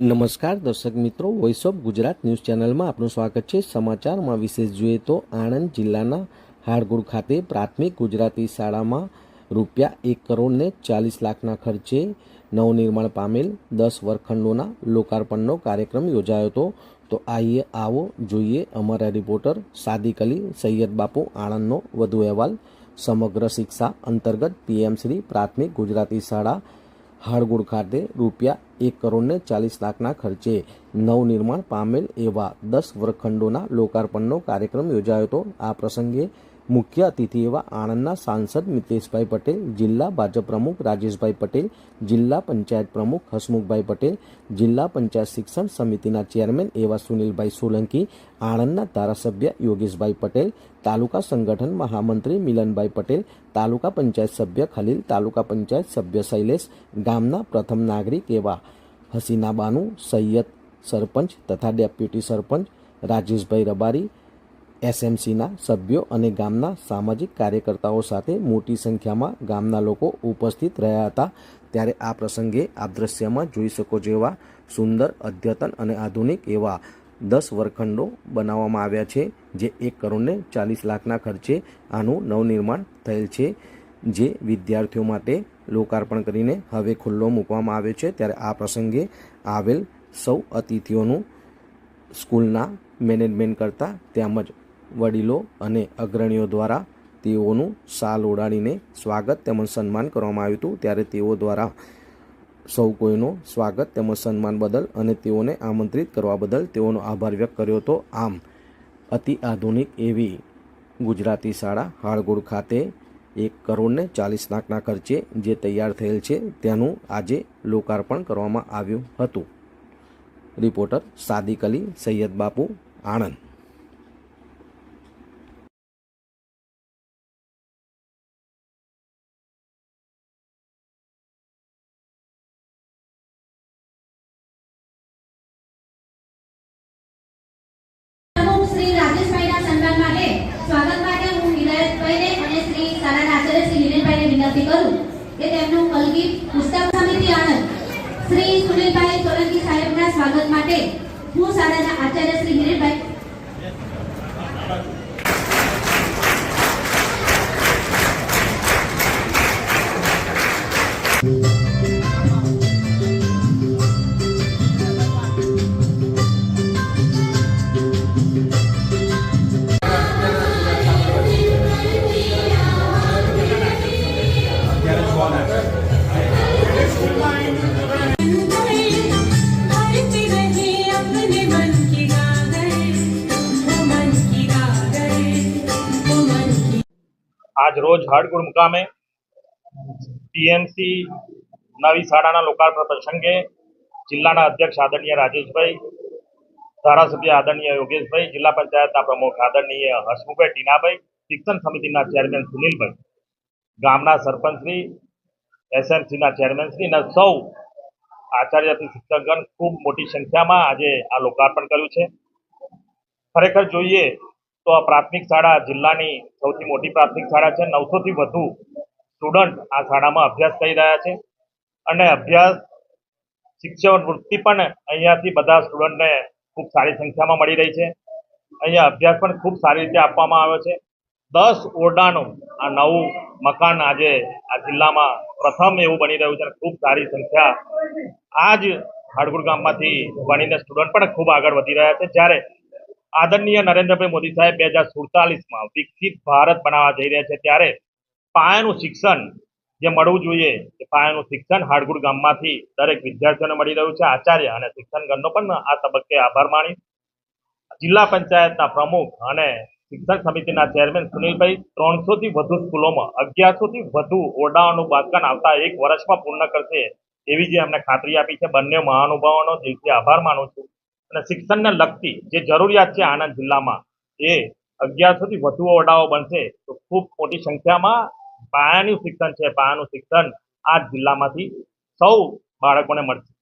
નમસ્કાર, દર્શક મિત્રો વોઇસ ઓફ ગુજરાત ન્યૂઝ ચેનલમાં આપનું સ્વાગત છે. સમાચારમાં વિશેષ જોઈએ તો આણંદ જિલ્લાના હાડગુડ ખાતે પ્રાથમિક ગુજરાતી શાળામાં રૂપિયા એક કરોડને ચાલીસ લાખના ખર્ચે નવનિર્માણ પામેલ દસ વર્ગખંડોના લોકાર્પણનો કાર્યક્રમ યોજાયો હતો. તો આઈએ આવો જોઈએ. અમારા રિપોર્ટર સાદિક અલી, સૈયદ બાપુ આણંદનો વધુ અહેવાલ. સમગ્ર શિક્ષા અંતર્ગત પીએમશ્રી પ્રાથમિક ગુજરાતી શાળા હાડગુડ ખાતે રૂપિયા એક કરોડને ચાલીસ લાખના ખર્ચે નવનિર્માણ પામેલ એવા દસ વર્ગખંડોના લોકાર્પણનો કાર્યક્રમ યોજાયો હતો. આ પ્રસંગે મુખ્ય અતિથિ એવા આણંદના સાંસદ મિતેશભાઈ પટેલ, જિલ્લા ભાજપ પ્રમુખ રાજેશભાઈ પટેલ, જિલ્લા પંચાયત પ્રમુખ હસમુખભાઈ પટેલ, જિલ્લા પંચાયત શિક્ષણ સમિતિના ચેરમેન એવા સુનિલભાઈ સોલંકી, આણંદના ધારાસભ્ય યોગેશભાઈ પટેલ, તાલુકા સંગઠન મહામંત્રી મિલનભાઈ પટેલ, તાલુકા પંચાયત સભ્ય ખલીલ, તાલુકા પંચાયત સભ્ય શૈલેષ, ગામના પ્રથમ નાગરિક એવા હસીના બાનુ, સૈયદ સરપંચ તથા ડેપ્યુટી સરપંચ રાજેશભાઈ રબારી એસએમસીના સભ્યો અને ગામના સામાજિક કાર્યકર્તાઓ સાથે મોટી સંખ્યામાં ગામના લોકો ઉપસ્થિત રહ્યા હતા. ત્યારે આ પ્રસંગે આપ દ્રશ્યમાં જોઈ શકો જેવા સુંદર, અદ્યતન અને આધુનિક એવા દસ વર્ગખંડો બનાવવામાં આવ્યા છે, જે એક કરોડને ચાલીસ લાખના ખર્ચે આનું નવનિર્માણ થયેલ છે, જે વિદ્યાર્થીઓ માટે લોકાર્પણ કરીને હવે ખુલ્લો મૂકવામાં આવ્યો છે. ત્યારે આ પ્રસંગે આવેલ સૌ અતિથિઓનું સ્કૂલના મેનેજમેન્ટ કરતા તેમજ વડીલો અને અગ્રણીઓ દ્વારા તેઓનું શાલ ઉડાડીને સ્વાગત તેમજ સન્માન કરવામાં આવ્યું હતું. ત્યારે તેઓ દ્વારા સૌ કોઈનો સ્વાગત તેમજ સન્માન બદલ અને તેઓને આમંત્રિત કરવા બદલ તેઓનો આભાર વ્યક્ત કર્યો હતો. આમ, અતિ આધુનિક એવી ગુજરાતી શાળા હાળગોળ ખાતે એક કરોડને ચાલીસ લાખના ખર્ચે જે તૈયાર થયેલ છે તેનું આજે લોકાર્પણ કરવામાં આવ્યું હતું. રિપોર્ટર સાદિક અલી, સૈયદ બાપુ આણંદ પ્રમુખ શ્રી રાજેશભાઈના સન્માન માટે સ્વાગત માટે હું વિનાયકભાઈને અને શ્રી શાળાના આચાર્ય શ્રી નિલેનભાઈને વિનંતી કરું કે તેમનું કલગી પુસ્તક સમિતિ આણંદ. શ્રી સુનિલભાઈ સોલંકી સાહેબના સ્વાગત માટે હું શાળાના આચાર્ય શ્રી નિલેનભાઈ આજ રોજ હાડગુડ મુકામે પીએમસી નવી શાળાના લોકાર્પણ પ્રસંગે જિલ્લાના અધ્યક્ષ આદરણીય રાજેશભાઈ, ધારાસભ્ય આદરણીય યોગેશભાઈ, જિલ્લા પંચાયતના પ્રમુખ આદરણીય હસમુખભાઈ ટીનાભાઈ, શિક્ષણ સમિતિના ચેરમેન સુનિલભાઈ, ગામના સરપંચશ્રી એસએમસીના ચેરમેનશ્રી અને સૌ આચાર્યથી શિક્ષકગણ ખૂબ મોટી સંખ્યામાં આજે આ લોકાર્પણ કર્યું છે. ખરેખર જોઈએ તો આ પ્રાથમિક શાળા જિલ્લાની સૌથી મોટી પ્રાથમિક શાળા છે. નવસોથી વધુ સ્ટુડન્ટ આ શાળામાં અભ્યાસ કરી રહ્યા છે અને અભ્યાસ શિક્ષણ વૃત્તિ પણ અહીંયાથી બધા સ્ટુડન્ટને ખૂબ સારી સંખ્યામાં મળી રહી છે. અહીંયા અભ્યાસ પણ ખૂબ સારી રીતે આપવામાં આવ્યો છે. દસ ઓરડાનું આ નવું મકાન આજે આ જિલ્લામાં પ્રથમ એવું બની રહ્યું છે ખૂબ સારી સંખ્યા આ જ હાડગુડ ગામમાંથી ભણીને સ્ટુડન્ટ પણ ખૂબ આગળ વધી રહ્યા છે. જ્યારે આદરણીય નરેન્દ્રભાઈ મોદી સાહેબ બે હજાર સુડતાલીસમાં વિકસિત ભારત બનાવવા જઈ રહ્યા છે, ત્યારે પાયાનું શિક્ષણ જે મળવું જોઈએ, એ પાયાનું શિક્ષણ હાડગુડ ગામમાંથી દરેક વિદ્યાર્થીઓને મળી રહ્યું છે. આચાર્ય અને શિક્ષણગણનો પણ આ તબક્કે આભાર માણી જિલ્લા પંચાયતના પ્રમુખ અને શિક્ષણ સમિતિના ચેરમેન સુનિલભાઈ ત્રણસો થી વધુ સ્કૂલોમાં અગિયારસો થી વધુ ઓરડાઓનું બાંધકામ આવતા એક વર્ષમાં પૂર્ણ કરશે એવી જે અમને ખાતરી આપી છે. બંને મહાનુભાવોનો દિલથી આભાર માનું છું. અને શિક્ષણને લગતી જે જરૂરિયાત છે આણંદ જિલ્લામાં, એ અગિયારસો થી વધુ ઓરડાઓ બનશે તો ખૂબ મોટી સંખ્યામાં પાયાનું શિક્ષણ છે. પાયાનું શિક્ષણ આ જિલ્લામાંથી સૌ બાળકોને મળશે.